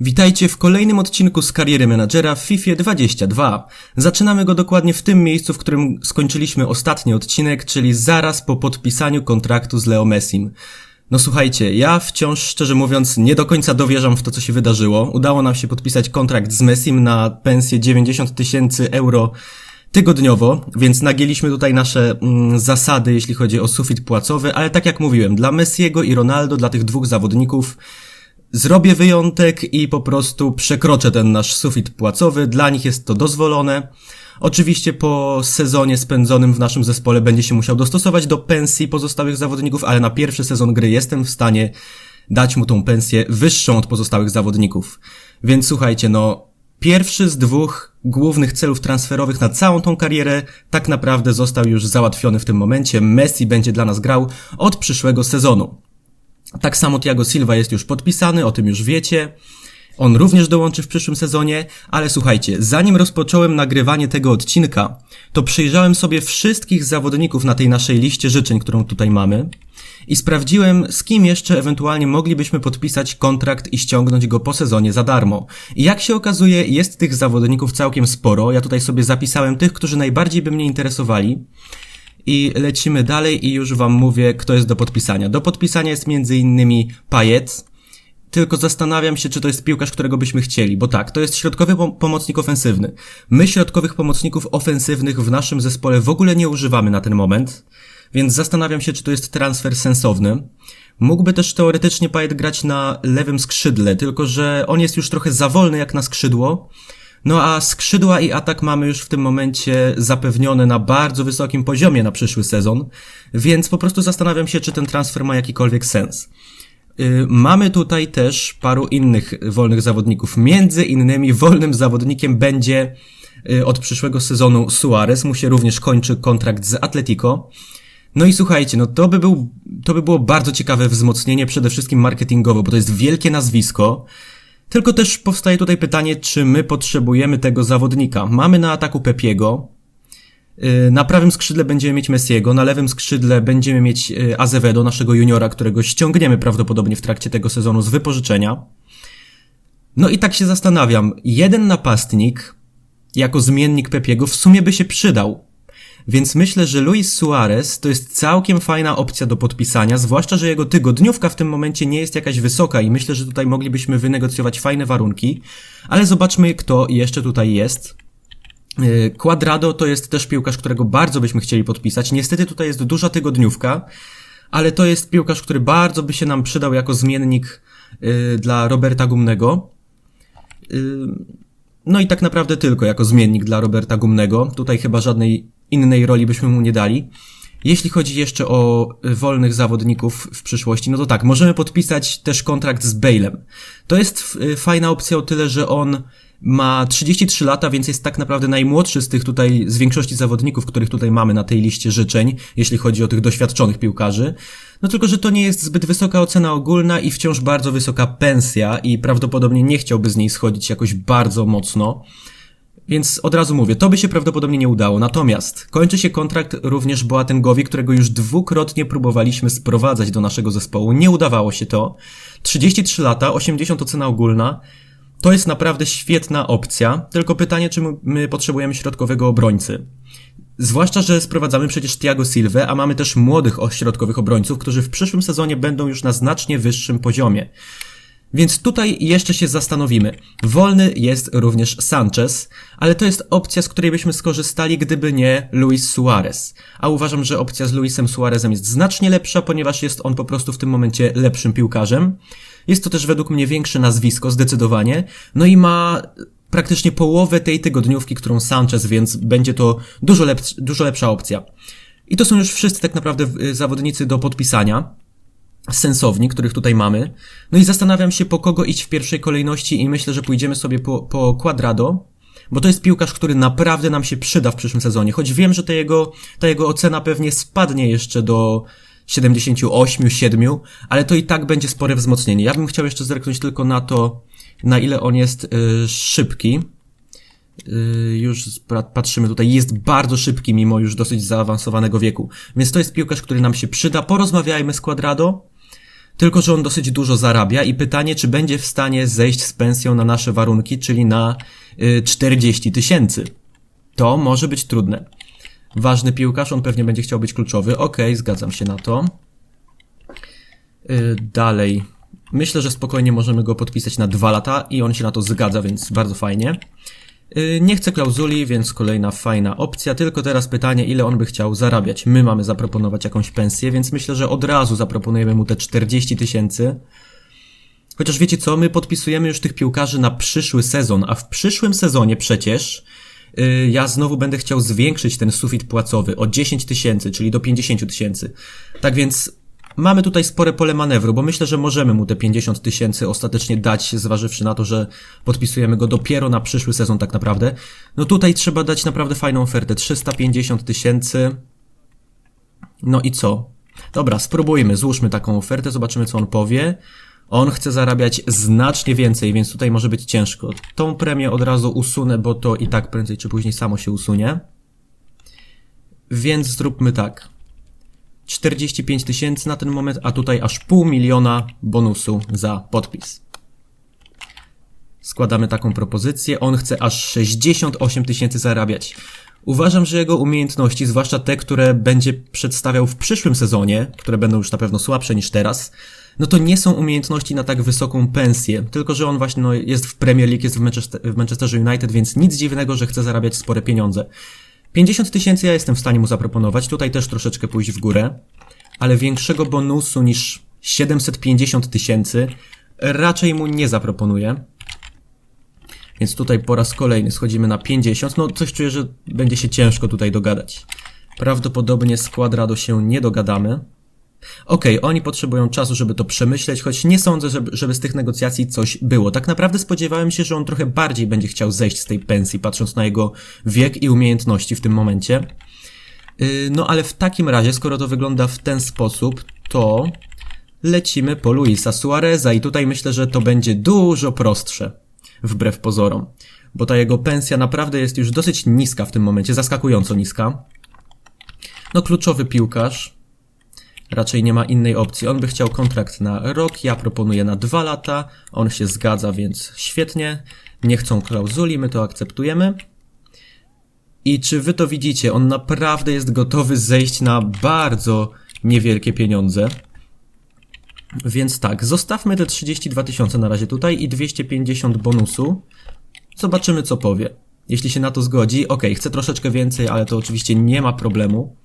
Witajcie w kolejnym odcinku z kariery menadżera w FIFA 22. Zaczynamy go dokładnie w tym miejscu, w którym skończyliśmy ostatni odcinek, czyli zaraz po podpisaniu kontraktu z Leo Messim. No słuchajcie, ja wciąż szczerze mówiąc nie do końca dowierzam w to, co się wydarzyło. Udało nam się podpisać kontrakt z Messim na pensję 90 tysięcy euro tygodniowo, więc nagięliśmy tutaj nasze mm, zasady, jeśli chodzi o sufit płacowy, ale tak jak mówiłem, dla Messiego i Ronaldo, dla tych dwóch zawodników, zrobię wyjątek i po prostu przekroczę ten nasz sufit płacowy. Dla nich jest to dozwolone. Oczywiście po sezonie spędzonym w naszym zespole będzie się musiał dostosować do pensji pozostałych zawodników, ale na pierwszy sezon gry jestem w stanie dać mu tą pensję wyższą od pozostałych zawodników. Więc słuchajcie, no, pierwszy z dwóch głównych celów transferowych na całą tą karierę tak naprawdę został już załatwiony w tym momencie. Messi będzie dla nas grał od przyszłego sezonu. Tak samo Thiago Silva jest już podpisany, o tym już wiecie. On również dołączy w przyszłym sezonie, ale słuchajcie, zanim rozpocząłem nagrywanie tego odcinka, to przyjrzałem sobie wszystkich zawodników na tej naszej liście życzeń, którą tutaj mamy i sprawdziłem, z kim jeszcze ewentualnie moglibyśmy podpisać kontrakt i ściągnąć go po sezonie za darmo. I jak się okazuje, jest tych zawodników całkiem sporo. Ja tutaj sobie zapisałem tych, którzy najbardziej by mnie interesowali. I lecimy dalej i już wam mówię, kto jest do podpisania. Do podpisania jest innymi Payet, tylko zastanawiam się, czy to jest piłkarz, którego byśmy chcieli, bo tak, to jest środkowy pom- pomocnik ofensywny. My środkowych pomocników ofensywnych w naszym zespole w ogóle nie używamy na ten moment, więc zastanawiam się, czy to jest transfer sensowny. Mógłby też teoretycznie Payet grać na lewym skrzydle, tylko że on jest już trochę za wolny jak na skrzydło, no a skrzydła i atak mamy już w tym momencie zapewnione na bardzo wysokim poziomie na przyszły sezon, więc po prostu zastanawiam się, czy ten transfer ma jakikolwiek sens. Yy, Mamy tutaj też paru innych wolnych zawodników. Między innymi wolnym zawodnikiem będzie yy, od przyszłego sezonu Suarez. Mu się również kończy kontrakt z Atletico. No i słuchajcie, no to by, był, to by było bardzo ciekawe wzmocnienie, przede wszystkim marketingowo, bo to jest wielkie nazwisko. Tylko też powstaje tutaj pytanie, czy my potrzebujemy tego zawodnika. Mamy na ataku Pepiego, yy, na prawym skrzydle będziemy mieć Messiego, na lewym skrzydle będziemy mieć yy, Azevedo, naszego juniora, którego ściągniemy prawdopodobnie w trakcie tego sezonu z wypożyczenia. No i tak się zastanawiam, jeden napastnik jako zmiennik Pepiego w sumie by się przydał. Więc myślę, że Luis Suarez to jest całkiem fajna opcja do podpisania, zwłaszcza, że jego tygodniówka w tym momencie nie jest jakaś wysoka i myślę, że tutaj moglibyśmy wynegocjować fajne warunki. Ale zobaczmy, kto jeszcze tutaj jest. Quadrado to jest też piłkarz, którego bardzo byśmy chcieli podpisać. Niestety tutaj jest duża tygodniówka, ale to jest piłkarz, który bardzo by się nam przydał jako zmiennik yy, dla Roberta Gumnego. Yy, no i tak naprawdę tylko jako zmiennik dla Roberta Gumnego. Tutaj chyba żadnej innej roli byśmy mu nie dali. Jeśli chodzi jeszcze o wolnych zawodników w przyszłości, no to tak, możemy podpisać też kontrakt z Bale'em. To jest y, fajna opcja o tyle, że on ma 33 lata, więc jest tak naprawdę najmłodszy z tych tutaj, z większości zawodników, których tutaj mamy na tej liście życzeń, jeśli chodzi o tych doświadczonych piłkarzy. No tylko, że to nie jest zbyt wysoka ocena ogólna i wciąż bardzo wysoka pensja i prawdopodobnie nie chciałby z niej schodzić jakoś bardzo mocno. Więc od razu mówię, to by się prawdopodobnie nie udało. Natomiast kończy się kontrakt również Boatengowi, którego już dwukrotnie próbowaliśmy sprowadzać do naszego zespołu. Nie udawało się to. 33 lata, 80 ocena ogólna. To jest naprawdę świetna opcja. Tylko pytanie, czy my potrzebujemy środkowego obrońcy. Zwłaszcza, że sprowadzamy przecież Thiago Silva, a mamy też młodych środkowych obrońców, którzy w przyszłym sezonie będą już na znacznie wyższym poziomie. Więc tutaj jeszcze się zastanowimy. Wolny jest również Sanchez, ale to jest opcja, z której byśmy skorzystali, gdyby nie Luis Suarez. A uważam, że opcja z Luisem Suarezem jest znacznie lepsza, ponieważ jest on po prostu w tym momencie lepszym piłkarzem. Jest to też według mnie większe nazwisko, zdecydowanie. No i ma praktycznie połowę tej tygodniówki, którą Sanchez, więc będzie to dużo, lepsz, dużo lepsza opcja. I to są już wszyscy tak naprawdę y, zawodnicy do podpisania sensowni, których tutaj mamy. No i zastanawiam się, po kogo iść w pierwszej kolejności i myślę, że pójdziemy sobie po, po Quadrado, bo to jest piłkarz, który naprawdę nam się przyda w przyszłym sezonie, choć wiem, że ta jego, ta jego ocena pewnie spadnie jeszcze do 78, 7, ale to i tak będzie spore wzmocnienie. Ja bym chciał jeszcze zerknąć tylko na to, na ile on jest y, szybki. Y, już patrzymy tutaj, jest bardzo szybki mimo już dosyć zaawansowanego wieku. Więc to jest piłkarz, który nam się przyda. Porozmawiajmy z Quadrado. Tylko, że on dosyć dużo zarabia i pytanie, czy będzie w stanie zejść z pensją na nasze warunki, czyli na y, 40 tysięcy. To może być trudne. Ważny piłkarz, on pewnie będzie chciał być kluczowy. Okej, zgadzam się na to. Y, dalej. Myślę, że spokojnie możemy go podpisać na dwa lata i on się na to zgadza, więc bardzo fajnie. Y, Nie chcę klauzuli, więc kolejna fajna opcja, tylko teraz pytanie, ile on by chciał zarabiać. My mamy zaproponować jakąś pensję, więc myślę, że od razu zaproponujemy mu te 40 tysięcy. Chociaż wiecie co, my podpisujemy już tych piłkarzy na przyszły sezon, a w przyszłym sezonie przecież y, ja znowu będę chciał zwiększyć ten sufit płacowy o 10 tysięcy, czyli do 50 tysięcy. Tak więc mamy tutaj spore pole manewru, bo myślę, że możemy mu te 50 tysięcy ostatecznie dać, zważywszy na to, że podpisujemy go dopiero na przyszły sezon tak naprawdę. No tutaj trzeba dać naprawdę fajną ofertę, 350 tysięcy. No i co? Dobra, spróbujmy, złóżmy taką ofertę, zobaczymy co on powie. On chce zarabiać znacznie więcej, więc tutaj może być ciężko. Tą premię od razu usunę, bo to i tak prędzej czy później samo się usunie. Więc zróbmy tak. 45 tysięcy na ten moment, a tutaj aż pół miliona bonusu za podpis. Składamy taką propozycję. On chce aż 68 tysięcy zarabiać. Uważam, że jego umiejętności, zwłaszcza te, które będzie przedstawiał w przyszłym sezonie, które będą już na pewno słabsze niż teraz, no to nie są umiejętności na tak wysoką pensję. Tylko, że on właśnie no, jest w Premier League, jest w, Manchester, w Manchesterze United, więc nic dziwnego, że chce zarabiać spore pieniądze. 50 tysięcy ja jestem w stanie mu zaproponować, tutaj też troszeczkę pójść w górę, ale większego bonusu niż 750 tysięcy raczej mu nie zaproponuję. Więc tutaj po raz kolejny schodzimy na 50. No coś czuję, że będzie się ciężko tutaj dogadać. Prawdopodobnie z Quadrado się nie dogadamy. Okej, oni potrzebują czasu, żeby to przemyśleć, choć nie sądzę, żeby, żeby z tych negocjacji coś było. Tak naprawdę spodziewałem się, że on trochę bardziej będzie chciał zejść z tej pensji, patrząc na jego wiek i umiejętności w tym momencie. Yy, no ale w takim razie, skoro to wygląda w ten sposób, to lecimy po Luisa Suareza i tutaj myślę, że to będzie dużo prostsze, wbrew pozorom. Bo ta jego pensja naprawdę jest już dosyć niska w tym momencie, zaskakująco niska. No kluczowy piłkarz, Raczej nie ma innej opcji. On by chciał kontrakt na rok, ja proponuję na dwa lata. On się zgadza, więc świetnie. Nie chcą klauzuli, my to akceptujemy. I czy wy to widzicie? On naprawdę jest gotowy zejść na bardzo niewielkie pieniądze. Więc tak, zostawmy te 32 tysiące na razie tutaj i 250 bonusu. Zobaczymy co powie. Jeśli się na to zgodzi, ok, chcę troszeczkę więcej, ale to oczywiście nie ma problemu.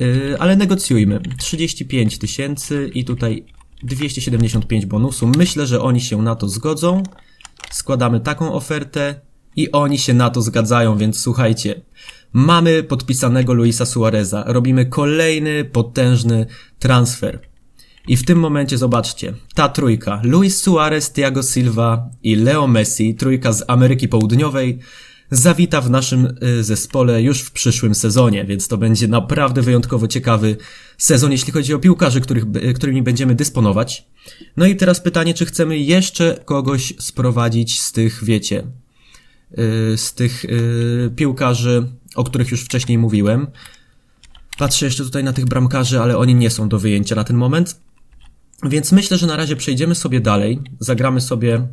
Yy, ale negocjujmy. 35 tysięcy i tutaj 275 bonusu. Myślę, że oni się na to zgodzą. Składamy taką ofertę i oni się na to zgadzają, więc słuchajcie. Mamy podpisanego Luisa Suareza. Robimy kolejny potężny transfer. I w tym momencie zobaczcie, ta trójka, Luis Suarez, Thiago Silva i Leo Messi, trójka z Ameryki Południowej, zawita w naszym y, zespole już w przyszłym sezonie, więc to będzie naprawdę wyjątkowo ciekawy sezon, jeśli chodzi o piłkarzy, których, y, którymi będziemy dysponować. No i teraz pytanie, czy chcemy jeszcze kogoś sprowadzić z tych, wiecie, y, z tych piłkarzy, o których już wcześniej mówiłem. Patrzę jeszcze tutaj na tych bramkarzy, ale oni nie są do wyjęcia na ten moment. Więc myślę, że na razie przejdziemy sobie dalej, zagramy sobie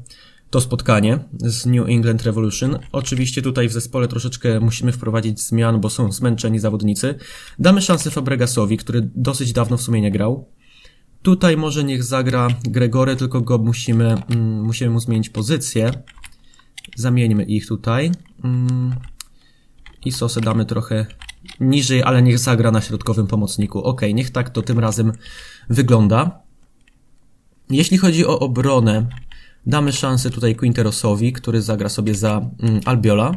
to spotkanie z New England Revolution. Oczywiście tutaj w zespole troszeczkę musimy wprowadzić zmian, bo są zmęczeni zawodnicy. Damy szansę Fabregasowi, który dosyć dawno w sumie nie grał. Tutaj może niech zagra Gregory, tylko go musimy, mm, musimy mu zmienić pozycję. Zamieńmy ich tutaj. Mm, I Sosę damy trochę niżej, ale niech zagra na środkowym pomocniku. Ok, niech tak to tym razem wygląda. Jeśli chodzi o obronę, Damy szansę tutaj Quinterosowi, który zagra sobie za mm, Albiola.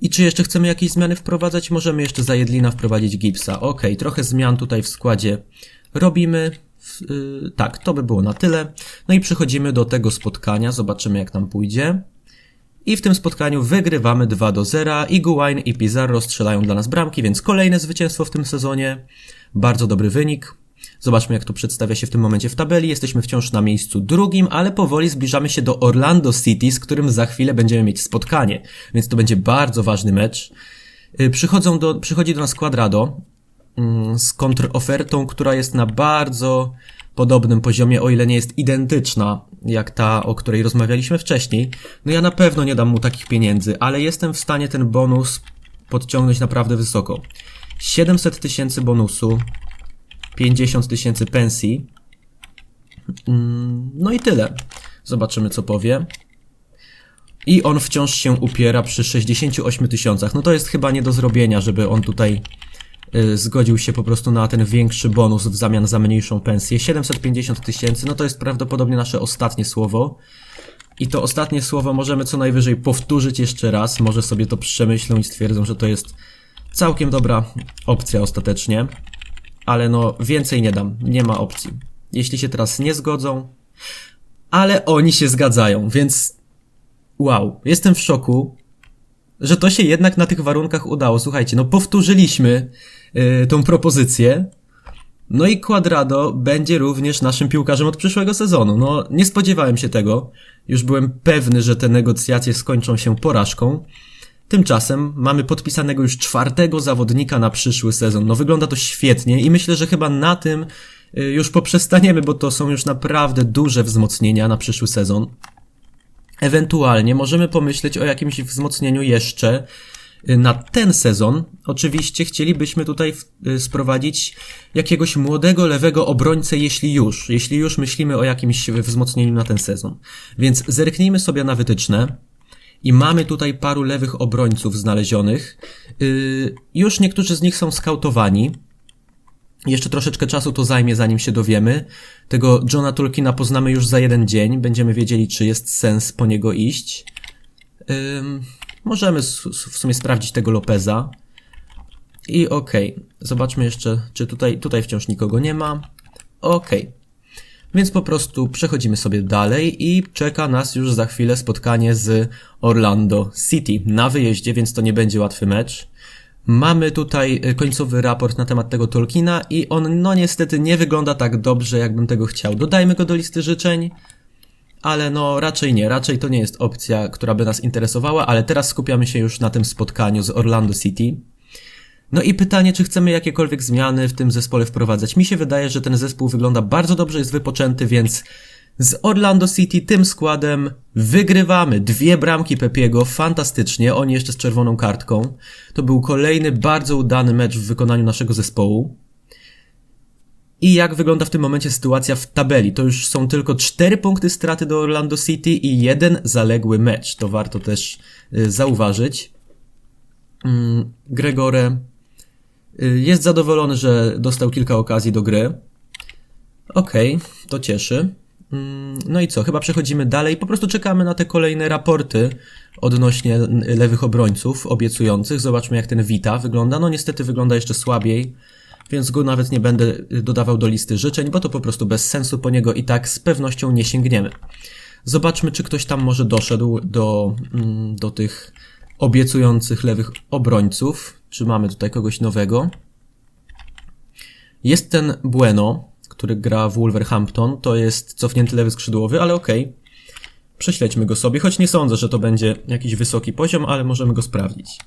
I czy jeszcze chcemy jakieś zmiany wprowadzać? Możemy jeszcze za Jedlina wprowadzić Gipsa. Ok, trochę zmian tutaj w składzie robimy. Yy, tak, to by było na tyle. No i przechodzimy do tego spotkania, zobaczymy jak nam pójdzie. I w tym spotkaniu wygrywamy 2 do 0. Iguain i Pizarro strzelają dla nas bramki, więc kolejne zwycięstwo w tym sezonie. Bardzo dobry wynik. Zobaczmy, jak to przedstawia się w tym momencie w tabeli. Jesteśmy wciąż na miejscu drugim, ale powoli zbliżamy się do Orlando City, z którym za chwilę będziemy mieć spotkanie, więc to będzie bardzo ważny mecz. Y, przychodzą do, przychodzi do nas Quadrado. mm, z kontrofertą, która jest na bardzo podobnym poziomie, o ile nie jest identyczna, jak ta, o której rozmawialiśmy wcześniej. No ja na pewno nie dam mu takich pieniędzy, ale jestem w stanie ten bonus podciągnąć naprawdę wysoko. 700 tysięcy bonusu, 50 tysięcy pensji. Mm, No i tyle. Zobaczymy, co powie. I on wciąż się upiera przy 68 tysiącach. No to jest chyba nie do zrobienia, żeby on tutaj y, zgodził się po prostu na ten większy bonus w zamian za mniejszą pensję. 750 tysięcy, no to jest prawdopodobnie nasze ostatnie słowo. I to ostatnie słowo możemy co najwyżej powtórzyć jeszcze raz. Może sobie to przemyślą i stwierdzą, że to jest całkiem dobra opcja ostatecznie. Ale no, więcej nie dam. Nie ma opcji. Jeśli się teraz nie zgodzą, ale oni się zgadzają, więc wow, jestem w szoku, że to się jednak na tych warunkach udało. Słuchajcie, no powtórzyliśmy yy, tą propozycję. No i Quadrado będzie również naszym piłkarzem od przyszłego sezonu. No, nie spodziewałem się tego. Już byłem pewny, że te negocjacje skończą się porażką. Tymczasem mamy podpisanego już czwartego zawodnika na przyszły sezon. No wygląda to świetnie i myślę, że chyba na tym y, już poprzestaniemy, bo to są już naprawdę duże wzmocnienia na przyszły sezon. Ewentualnie możemy pomyśleć o jakimś wzmocnieniu jeszcze y, na ten sezon. Oczywiście chcielibyśmy tutaj y, sprowadzić jakiegoś młodego lewego obrońcę, jeśli już. Jeśli już myślimy o jakimś wzmocnieniu na ten sezon. Więc zerknijmy sobie na wytyczne. I mamy tutaj paru lewych obrońców znalezionych. Yy, już niektórzy z nich są skautowani. Jeszcze troszeczkę czasu to zajmie, zanim się dowiemy. Tego Johna Tulkina poznamy już za jeden dzień. Będziemy wiedzieli, czy jest sens po niego iść. Możemy w sumie sprawdzić tego Lopeza. I okej, zobaczmy jeszcze, czy tutaj, tutaj wciąż nikogo nie ma. Okej. Więc po prostu przechodzimy sobie dalej i czeka nas już za chwilę spotkanie z Orlando City na wyjeździe, więc to nie będzie łatwy mecz. Mamy tutaj y, końcowy raport na temat tego Tolkiena i on no niestety nie wygląda tak dobrze, jakbym tego chciał. Dodajmy go do listy życzeń, ale no raczej nie, raczej to nie jest opcja, która by nas interesowała, ale teraz skupiamy się już na tym spotkaniu z Orlando City. No i pytanie, czy chcemy jakiekolwiek zmiany w tym zespole wprowadzać. Mi się wydaje, że ten zespół wygląda bardzo dobrze, jest wypoczęty, więc z Orlando City tym składem wygrywamy. Dwie bramki Pepiego, fantastycznie, oni jeszcze z czerwoną kartką. To był kolejny bardzo udany mecz w wykonaniu naszego zespołu. I jak wygląda w tym momencie sytuacja w tabeli? To już są tylko cztery punkty straty do Orlando City i jeden zaległy mecz. To warto też y, zauważyć. Mm, Gregore jest zadowolony, że dostał kilka okazji do gry. Okej, to cieszy. Mm, No i co? Chyba przechodzimy dalej. Po prostu czekamy na te kolejne raporty odnośnie lewych obrońców obiecujących. Zobaczmy, jak ten Vita wygląda. No niestety wygląda jeszcze słabiej, więc go nawet nie będę y, dodawał do listy życzeń, bo to po prostu bez sensu po niego i tak z pewnością nie sięgniemy. Zobaczmy, czy ktoś tam może doszedł do, mm, do tych obiecujących lewych obrońców. Czy mamy tutaj kogoś nowego? Jest ten Bueno, który gra w Wolverhampton. To jest cofnięty lewy skrzydłowy, ale okej. Prześledźmy go sobie, choć nie sądzę, że to będzie jakiś wysoki poziom, ale możemy go sprawdzić.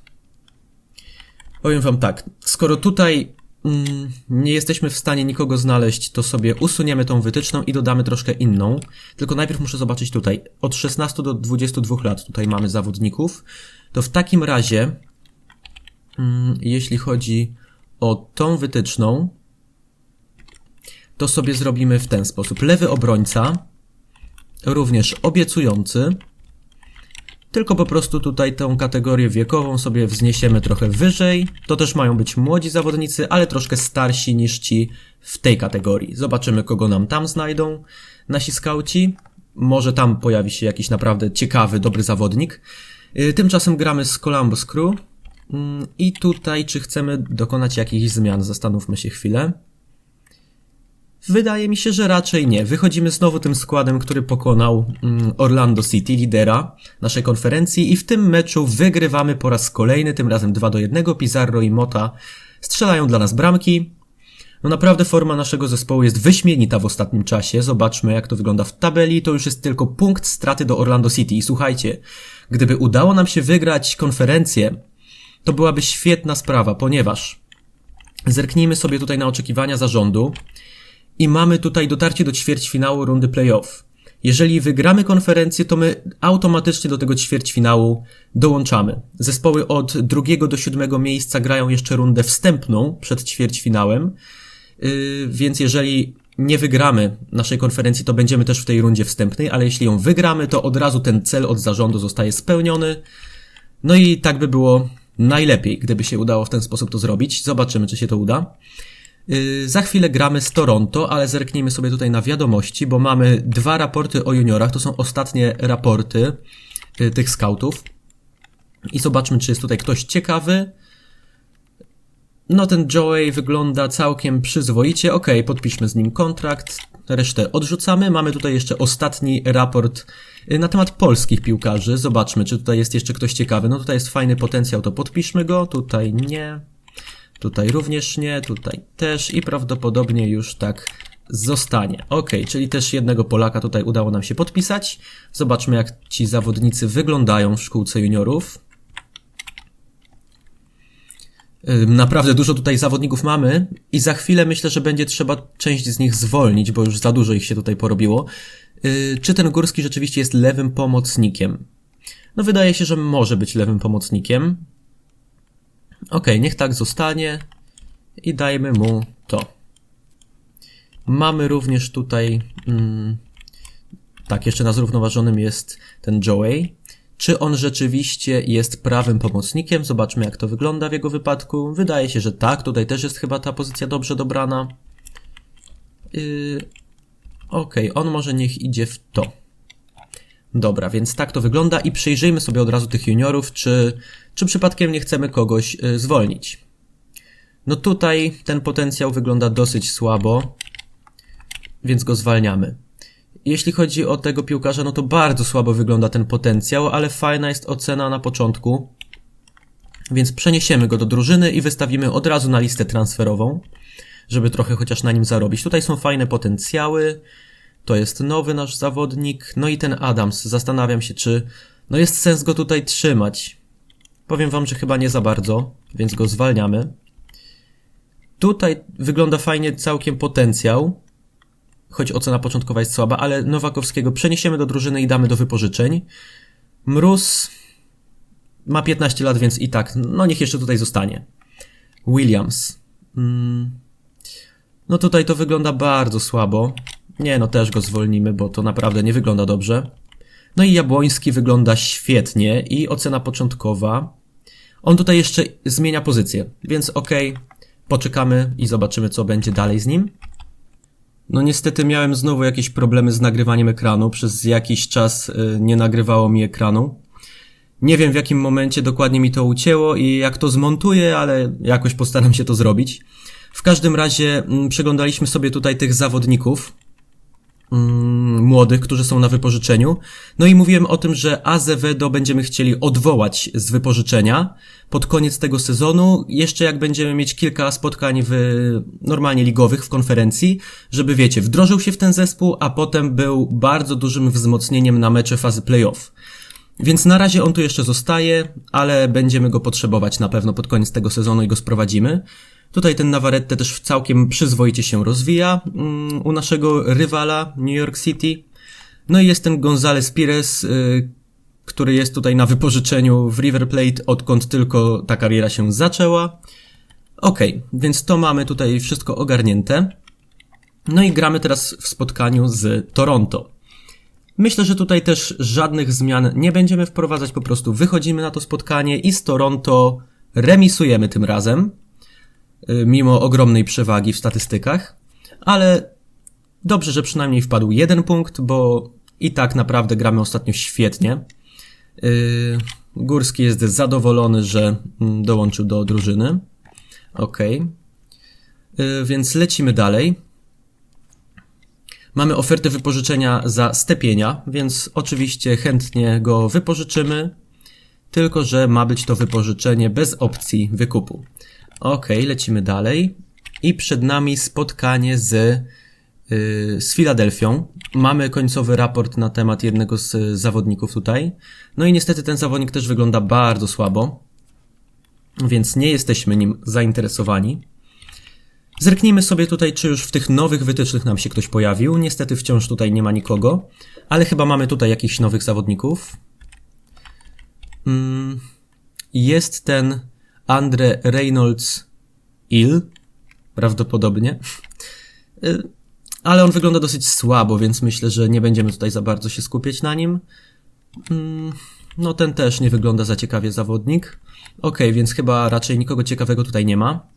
Powiem wam tak, skoro tutaj mm, nie jesteśmy w stanie nikogo znaleźć, to sobie usuniemy tą wytyczną i dodamy troszkę inną. Tylko najpierw muszę zobaczyć tutaj. Od 16 do 22 lat tutaj mamy zawodników. To w takim razie, jeśli chodzi o tą wytyczną, to sobie zrobimy w ten sposób. Lewy obrońca, również obiecujący, tylko po prostu tutaj tą kategorię wiekową sobie wzniesiemy trochę wyżej. To też mają być młodzi zawodnicy, ale troszkę starsi niż ci w tej kategorii. Zobaczymy, kogo nam tam znajdą nasi skauci. Może tam pojawi się jakiś naprawdę ciekawy, dobry zawodnik. Yy, Tymczasem gramy z Columbus Crew. Mm, I tutaj, czy chcemy dokonać jakichś zmian? Zastanówmy się chwilę. Wydaje mi się, że raczej nie. Wychodzimy znowu tym składem, który pokonał mm, Orlando City, lidera naszej konferencji i w tym meczu wygrywamy po raz kolejny, tym razem 2 do 1. Pizarro i Mota strzelają dla nas bramki. No naprawdę forma naszego zespołu jest wyśmienita w ostatnim czasie. Zobaczmy jak to wygląda w tabeli. To już jest tylko punkt straty do Orlando City. I słuchajcie, gdyby udało nam się wygrać konferencję, to byłaby świetna sprawa, ponieważ Zerknijmy sobie tutaj na oczekiwania zarządu i mamy tutaj dotarcie do ćwierćfinału rundy playoff. Jeżeli wygramy konferencję, to my automatycznie do tego ćwierćfinału dołączamy. Zespoły od drugiego do siódmego miejsca grają jeszcze rundę wstępną przed ćwierćfinałem, yy, więc jeżeli nie wygramy naszej konferencji, to będziemy też w tej rundzie wstępnej, ale jeśli ją wygramy, to od razu ten cel od zarządu zostaje spełniony. No i tak by było najlepiej, gdyby się udało w ten sposób to zrobić. Zobaczymy, czy się to uda. Yy, Za chwilę gramy z Toronto, ale zerknijmy sobie tutaj na wiadomości, bo mamy dwa raporty o juniorach. To są ostatnie raporty yy, tych scoutów. I zobaczmy, czy jest tutaj ktoś ciekawy. No, ten Joey wygląda całkiem przyzwoicie. Ok, podpiszmy z nim kontrakt. Resztę odrzucamy. Mamy tutaj jeszcze ostatni raport yy, na temat polskich piłkarzy. Zobaczmy, czy tutaj jest jeszcze ktoś ciekawy. No, tutaj jest fajny potencjał, to podpiszmy go. Tutaj nie. Tutaj również nie, tutaj też i prawdopodobnie już tak zostanie. Ok, czyli też jednego Polaka tutaj udało nam się podpisać. Zobaczmy, jak ci zawodnicy wyglądają w szkółce juniorów. Naprawdę dużo tutaj zawodników mamy i za chwilę myślę, że będzie trzeba część z nich zwolnić, bo już za dużo ich się tutaj porobiło. Yy, Czy ten Górski rzeczywiście jest lewym pomocnikiem? No wydaje się, że może być lewym pomocnikiem. Ok, niech tak zostanie i dajmy mu to. Mamy również tutaj, mm, tak, jeszcze na zrównoważonym jest ten Joey. Czy on rzeczywiście jest prawym pomocnikiem? Zobaczmy, jak to wygląda w jego wypadku. Wydaje się, że tak. Tutaj też jest chyba ta pozycja dobrze dobrana. Yy, ok, on może niech idzie w to. Dobra, więc tak to wygląda i przyjrzyjmy sobie od razu tych juniorów, czy, czy przypadkiem nie chcemy kogoś y, zwolnić. No tutaj ten potencjał wygląda dosyć słabo, więc go zwalniamy. Jeśli chodzi o tego piłkarza, no to bardzo słabo wygląda ten potencjał, ale fajna jest ocena na początku. Więc przeniesiemy go do drużyny i wystawimy od razu na listę transferową, żeby trochę chociaż na nim zarobić. Tutaj są fajne potencjały. To jest nowy nasz zawodnik. No i ten Adams. Zastanawiam się, czy no jest sens go tutaj trzymać. Powiem wam, że chyba nie za bardzo, więc go zwalniamy. Tutaj wygląda fajnie całkiem potencjał, choć ocena początkowa jest słaba, ale Nowakowskiego przeniesiemy do drużyny i damy do wypożyczeń. Mróz ma 15 lat, więc i tak, no niech jeszcze tutaj zostanie. Williams. Mm. No tutaj to wygląda bardzo słabo. Nie, no też go zwolnimy, bo to naprawdę nie wygląda dobrze. No i Jabłoński wygląda świetnie i ocena początkowa. On tutaj jeszcze zmienia pozycję, więc okej, poczekamy i zobaczymy, co będzie dalej z nim. No niestety miałem znowu jakieś problemy z nagrywaniem ekranu. Przez jakiś czas y, nie nagrywało mi ekranu. Nie wiem w jakim momencie dokładnie mi to ucięło i jak to zmontuję, ale jakoś postaram się to zrobić. W każdym razie mm, przeglądaliśmy sobie tutaj tych zawodników mm, młodych, którzy są na wypożyczeniu. No i mówiłem o tym, że Azevedo będziemy chcieli odwołać z wypożyczenia pod koniec tego sezonu, jeszcze jak będziemy mieć kilka spotkań w normalnie ligowych w konferencji, żeby wiecie, wdrożył się w ten zespół, a potem był bardzo dużym wzmocnieniem na mecze fazy playoff. Więc na razie on tu jeszcze zostaje, ale będziemy go potrzebować na pewno pod koniec tego sezonu i go sprowadzimy. Tutaj ten Navarrete też całkiem przyzwoicie się rozwija mm, u naszego rywala New York City. No i jest ten González Pires, y, który jest tutaj na wypożyczeniu w River Plate, odkąd tylko ta kariera się zaczęła. Okej, więc to mamy tutaj wszystko ogarnięte. No i gramy teraz w spotkaniu z Toronto. Myślę, że tutaj też żadnych zmian nie będziemy wprowadzać, po prostu wychodzimy na to spotkanie i z Toronto remisujemy tym razem, y, mimo ogromnej przewagi w statystykach, ale dobrze, że przynajmniej wpadł jeden punkt, bo i tak naprawdę gramy ostatnio świetnie. Y, Górski jest zadowolony, że mm, dołączył do drużyny. Y, Więc lecimy dalej. Mamy ofertę wypożyczenia za stepienia, więc oczywiście chętnie go wypożyczymy, tylko że ma być to wypożyczenie bez opcji wykupu. Ok, lecimy dalej. I przed nami spotkanie z, z Filadelfią. Mamy końcowy raport na temat jednego z y, zawodników tutaj. No i niestety ten zawodnik też wygląda bardzo słabo, więc nie jesteśmy nim zainteresowani. Zerknijmy sobie tutaj, czy już w tych nowych wytycznych nam się ktoś pojawił. Niestety wciąż tutaj nie ma nikogo, ale chyba mamy tutaj jakichś nowych zawodników. Mm, jest ten Andre Reynolds Ill, prawdopodobnie. Ale on wygląda dosyć słabo, więc myślę, że nie będziemy tutaj za bardzo się skupiać na nim. Mm, No ten też nie wygląda za ciekawie zawodnik. Okej, więc chyba raczej nikogo ciekawego tutaj nie ma.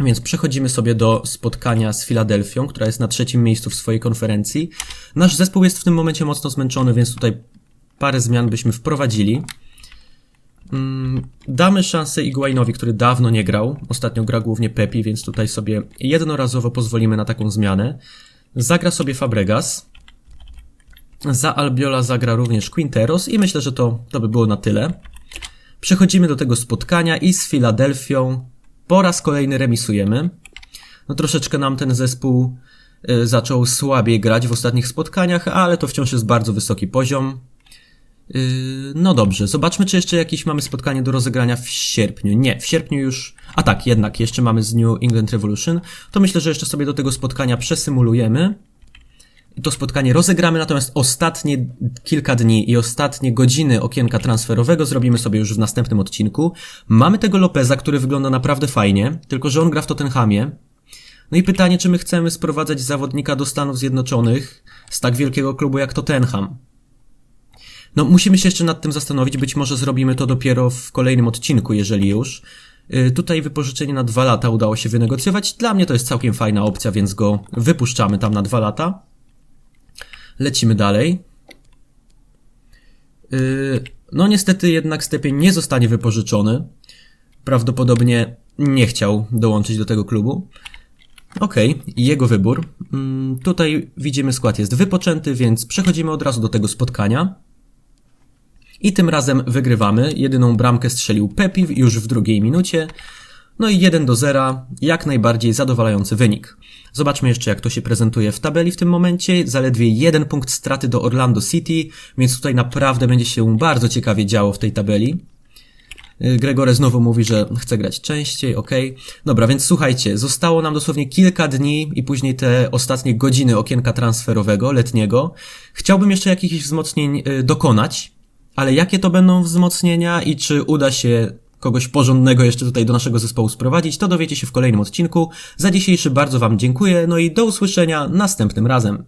Więc przechodzimy sobie do spotkania z Filadelfią, która jest na trzecim miejscu w swojej konferencji. Nasz zespół jest w tym momencie mocno zmęczony, więc tutaj parę zmian byśmy wprowadzili. Mm, Damy szansę Iguainowi, który dawno nie grał. Ostatnio gra głównie Pepi, więc tutaj sobie jednorazowo pozwolimy na taką zmianę. Zagra sobie Fabregas. Za Albiola zagra również Quinteros i myślę, że to, to by było na tyle. Przechodzimy do tego spotkania i z Filadelfią po raz kolejny remisujemy. No troszeczkę nam ten zespół y, zaczął słabiej grać w ostatnich spotkaniach, ale to wciąż jest bardzo wysoki poziom. Yy, No dobrze, zobaczmy, czy jeszcze jakieś mamy spotkanie do rozegrania w sierpniu. Nie, w sierpniu już. A tak, jednak, jeszcze mamy z New England Revolution. To myślę, że jeszcze sobie do tego spotkania przesymulujemy. To spotkanie rozegramy, natomiast ostatnie kilka dni i ostatnie godziny okienka transferowego zrobimy sobie już w następnym odcinku. Mamy tego Lopeza, który wygląda naprawdę fajnie, tylko że on gra w Tottenhamie. No i pytanie, czy my chcemy sprowadzać zawodnika do Stanów Zjednoczonych z tak wielkiego klubu jak Tottenham. No, musimy się jeszcze nad tym zastanowić. Być może zrobimy to dopiero w kolejnym odcinku, jeżeli już. Yy, Tutaj wypożyczenie na dwa lata udało się wynegocjować. Dla mnie to jest całkiem fajna opcja, więc go wypuszczamy tam na dwa lata. Lecimy dalej. Yy, No, niestety jednak Stepień nie zostanie wypożyczony. Prawdopodobnie nie chciał dołączyć do tego klubu. Okej, jego wybór. Mm, Tutaj widzimy skład jest wypoczęty, więc przechodzimy od razu do tego spotkania. I tym razem wygrywamy. Jedyną bramkę strzelił Pepi już w drugiej minucie. No i 1 do 0, jak najbardziej zadowalający wynik. Zobaczmy jeszcze, jak to się prezentuje w tabeli w tym momencie. Zaledwie jeden punkt straty do Orlando City, więc tutaj naprawdę będzie się bardzo ciekawie działo w tej tabeli. Y, Gregore znowu mówi, że chce grać częściej, ok. Dobra, więc słuchajcie, zostało nam dosłownie kilka dni i później te ostatnie godziny okienka transferowego, letniego. Chciałbym jeszcze jakichś wzmocnień y, dokonać, ale jakie to będą wzmocnienia i czy uda się kogoś porządnego jeszcze tutaj do naszego zespołu sprowadzić, to dowiecie się w kolejnym odcinku. Za dzisiejszy bardzo Wam dziękuję, no i do usłyszenia następnym razem.